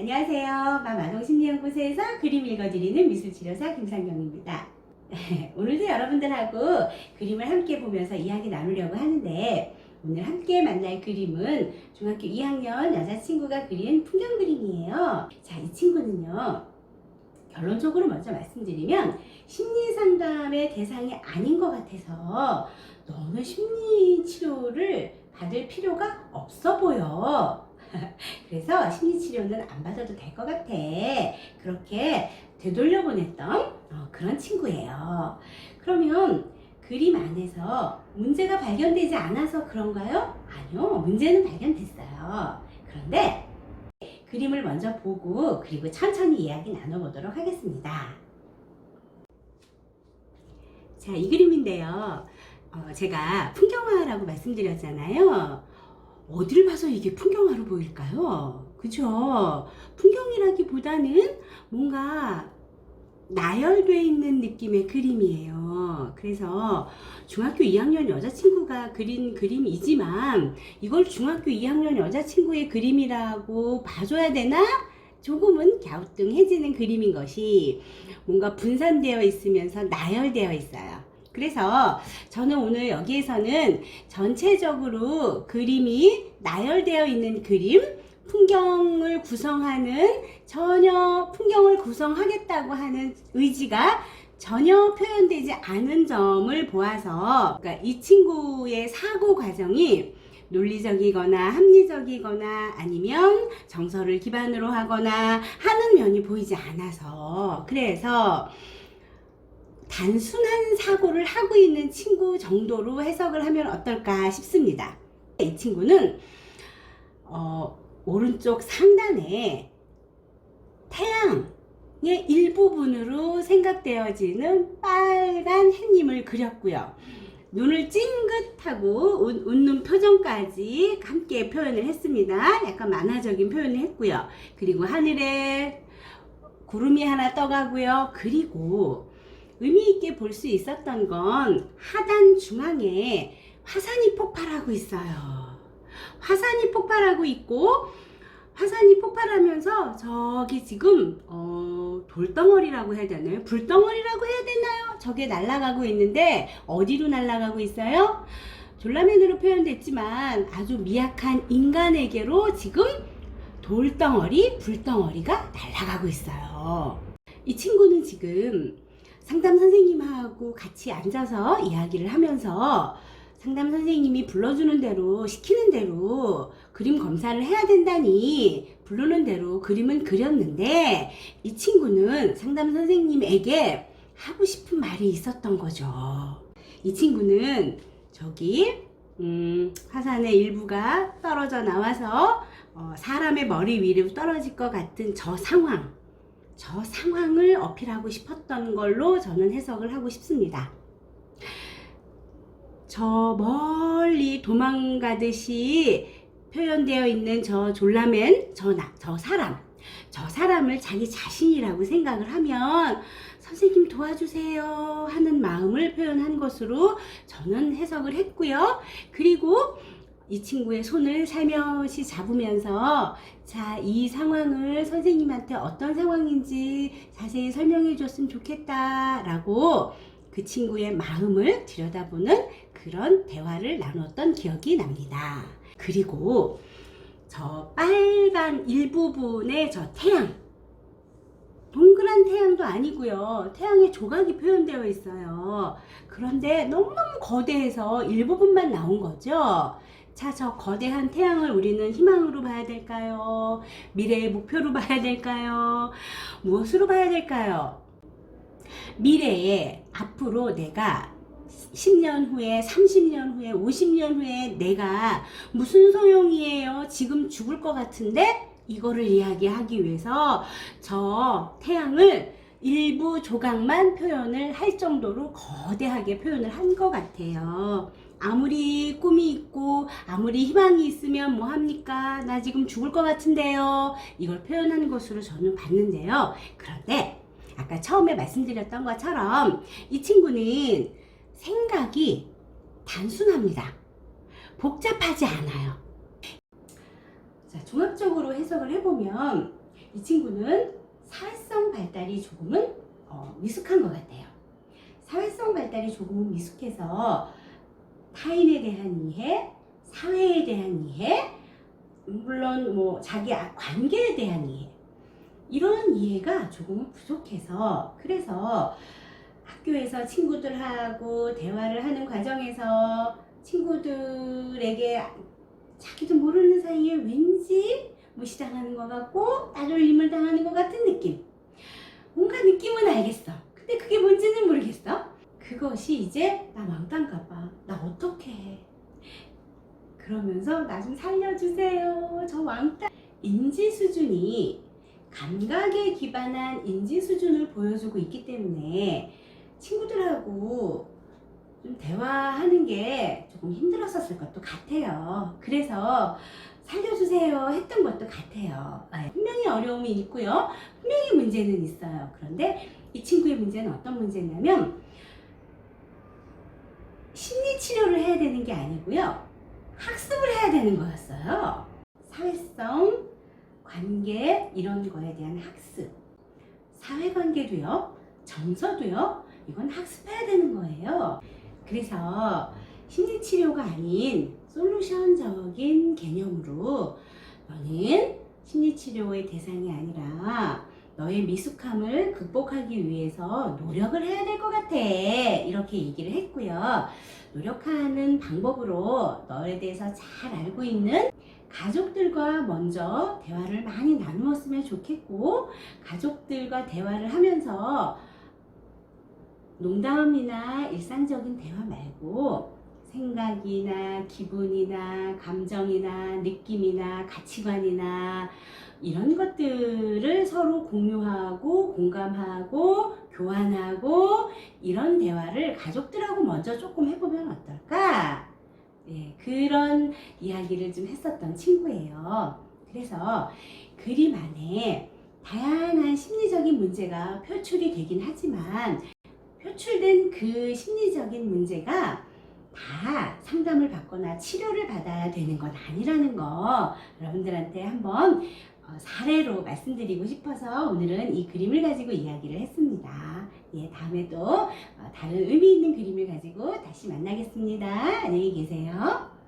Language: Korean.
안녕하세요. 마마동 심리연구소에서 그림 읽어드리는 미술치료사 김상경입니다. 오늘도 여러분들하고 그림을 함께 보면서 이야기 나누려고 하는데 오늘 함께 만날 그림은 중학교 2학년 여자친구가 그린 풍경 그림이에요. 자, 이 친구는요. 결론적으로 먼저 말씀드리면 심리 상담의 대상이 아닌 것 같아서 너는 심리 치료를 받을 필요가 없어 보여. 그래서 심리 치료는 안 받아도 될 것 같아. 그렇게 되돌려 보냈던 어, 그런 친구예요. 그러면 그림 안에서 문제가 발견되지 않아서 그런가요? 아니요. 문제는 발견됐어요. 그런데 그림을 먼저 보고 그리고 천천히 이야기 나눠보도록 하겠습니다. 자, 이 그림인데요. 어, 제가 풍경화라고 말씀드렸잖아요. 어디를 봐서 이게 풍경화로 보일까요? 그죠? 풍경이라기보다는 뭔가 나열돼 있는 느낌의 그림이에요. 그래서 중학교 2학년 여자친구가 그린 그림이지만 이걸 중학교 2학년 여자친구의 그림이라고 봐줘야 되나? 조금은 갸우뚱해지는 그림인 것이 뭔가 분산되어 있으면서 나열되어 있어요. 그래서 저는 오늘 여기에서는 전체적으로 그림이 나열되어 있는 그림, 풍경을 구성하는 전혀 풍경을 구성하겠다고 하는 의지가 전혀 표현되지 않은 점을 보아서 그러니까 이 친구의 사고 과정이 논리적이거나 합리적이거나 아니면 정서를 기반으로 하거나 하는 면이 보이지 않아서 그래서 단순한 사고를 하고 있는 친구 정도로 해석을 하면 어떨까 싶습니다. 이 친구는 어, 오른쪽 상단에 태양의 일부분으로 생각되어지는 빨간 햇님을 그렸고요. 눈을 찡긋하고 웃, 웃는 표정까지 함께 표현을 했습니다. 약간 만화적인 표현을 했고요. 그리고 하늘에 구름이 하나 떠가고요. 그리고 의미 있게 볼 수 있었던 건 하단 중앙에 화산이 폭발하고 있어요. 화산이 폭발하고 있고 화산이 폭발하면서 저기 지금 어, 돌덩어리라고 해야 되나요? 불덩어리라고 해야 되나요? 저게 날아가고 있는데 어디로 날아가고 있어요? 졸라맨으로 표현됐지만 아주 미약한 인간에게로 지금 돌덩어리, 불덩어리가 날아가고 있어요. 이 친구는 지금 상담 선생님하고 같이 앉아서 이야기를 하면서 상담 선생님이 불러주는 대로 시키는 대로 그림 검사를 해야 된다니 부르는 대로 그림은 그렸는데 이 친구는 상담 선생님에게 하고 싶은 말이 있었던 거죠. 이 친구는 저기 음, 화산의 일부가 떨어져 나와서 어, 사람의 머리 위로 떨어질 것 같은 저 상황 저 상황을 어필하고 싶었던 걸로 저는 해석을 하고 싶습니다. 저 멀리 도망가듯이 표현되어 있는 저 졸라맨, 저, 나, 저 사람, 저 사람을 자기 자신이라고 생각을 하면 선생님 도와주세요 하는 마음을 표현한 것으로 저는 해석을 했고요. 그리고 이 친구의 손을 살며시 잡으면서 자, 이 상황을 선생님한테 어떤 상황인지 자세히 설명해 줬으면 좋겠다 라고 그 친구의 마음을 들여다보는 그런 대화를 나눴던 기억이 납니다. 그리고 저 빨간 일부분의 저 태양 동그란 태양도 아니고요. 태양의 조각이 표현되어 있어요. 그런데 너무너무 거대해서 일부분만 나온 거죠. 자, 저 거대한 태양을 우리는 희망으로 봐야 될까요? 미래의 목표로 봐야 될까요? 무엇으로 봐야 될까요? 미래에 앞으로 내가 10년 후에, 30년 후에, 50년 후에 내가 무슨 소용이에요? 지금 죽을 것 같은데? 이거를 이야기하기 위해서 저 태양을 일부 조각만 표현을 할 정도로 거대하게 표현을 한 것 같아요. 아무리 꿈이 있고 아무리 희망이 있으면 뭐 합니까? 나 지금 죽을 것 같은데요. 이걸 표현한 것으로 저는 봤는데요. 그런데 아까 처음에 말씀드렸던 것처럼 이 친구는 생각이 단순합니다. 복잡하지 않아요. 자, 종합적으로 해석을 해보면 이 친구는 사회성 발달이 조금은 어, 미숙한 것 같아요. 사회성 발달이 조금은 미숙해서 타인에 대한 이해, 사회에 대한 이해, 물론 뭐 자기 아- 관계에 대한 이해 이런 이해가 조금은 부족해서 그래서 학교에서 친구들하고 대화를 하는 과정에서 친구들에게 자기도 모르는 사이에 왠지 무시당하는 것 같고 따돌림을 당하는 것 같은 느낌. 뭔가 느낌은 알겠어. 근데 그게 뭔지는 모르겠어. 그것이 이제 나 왕따인가 봐. 나 어떻게 해? 그러면서 나 좀 살려주세요. 저 왕따. 인지 수준이 감각에 기반한 인지 수준을 보여주고 있기 때문에 친구들하고 좀 대화하는 게 조금 힘들었었을 것도 같아요. 그래서 살려주세요 했던 것도 같아요. 네, 분명히 어려움이 있고요. 분명히 문제는 있어요. 그런데 이 친구의 문제는 어떤 문제냐면 심리 치료를 해야 되는 게 아니고요. 학습을 해야 되는 거였어요. 사회성, 관계 이런 거에 대한 학습. 사회관계도요. 정서도요. 이건 학습해야 되는 거예요. 그래서 심리치료가 아닌 솔루션적인 개념으로 너는 심리치료의 대상이 아니라 너의 미숙함을 극복하기 위해서 노력을 해야 될 것 같아. 이렇게 얘기를 했고요. 노력하는 방법으로 너에 대해서 잘 알고 있는 가족들과 먼저 대화를 많이 나누었으면 좋겠고, 가족들과 대화를 하면서 농담이나 일상적인 대화 말고 생각이나 기분이나 감정이나 느낌이나 가치관이나 이런 것들을 서로 공유하고 공감하고 교환하고 이런 대화를 가족들하고 먼저 조금 해보면 어떨까? 네, 그런 이야기를 좀 했었던 친구예요. 그래서 그림 안에 다양한 심리적인 문제가 표출이 되긴 하지만 표출된 그 심리적인 문제가 다 상담을 받거나 치료를 받아야 되는 건 아니라는 거 여러분들한테 한번 어, 사례로 말씀드리고 싶어서 오늘은 이 그림을 가지고 이야기를 했습니다. 예, 다음에 또 어, 다른 의미 있는 그림을 가지고 다시 만나겠습니다. 안녕히 계세요.